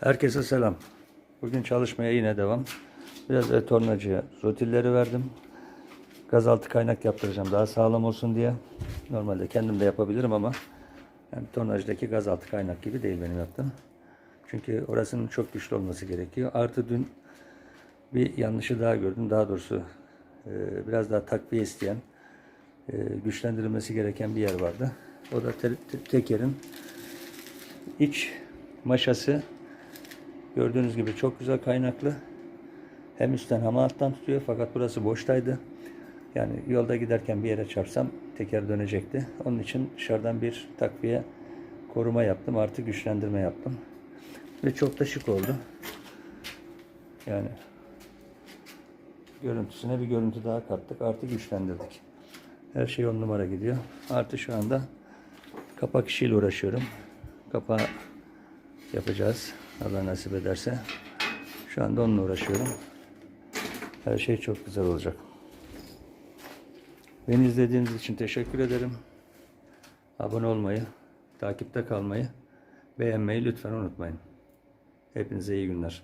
Herkese selam. Bugün çalışmaya yine devam. Biraz e, tornacıya rotilleri verdim. Gazaltı kaynak yaptıracağım daha sağlam olsun diye. Normalde kendim de yapabilirim ama yani tornacıdaki gazaltı kaynak gibi değil benim yaptığım. Çünkü orasının çok güçlü olması gerekiyor. Artı dün bir yanlışı daha gördüm. Daha doğrusu e, biraz daha takviye isteyen, e, güçlendirilmesi gereken bir yer vardı. O da te- te- tekerin iç maşası gördüğünüz gibi çok güzel kaynaklı. Hem üstten hem alttan tutuyor fakat burası boştaydı. Yani yolda giderken bir yere çarpsam teker dönecekti. Onun için dışarıdan bir takviye koruma yaptım. Artı güçlendirme yaptım. Ve çok da şık oldu. Yani görüntüsüne bir görüntü daha kattık. Artı güçlendirdik. Her şey on numara gidiyor. Artı şu anda kapak işiyle uğraşıyorum. Kapağı yapacağız. Allah nasip ederse. Şu anda onunla uğraşıyorum. Her şey çok güzel olacak. Beni izlediğiniz için teşekkür ederim. Abone olmayı, takipte kalmayı, beğenmeyi lütfen unutmayın. Hepinize iyi günler.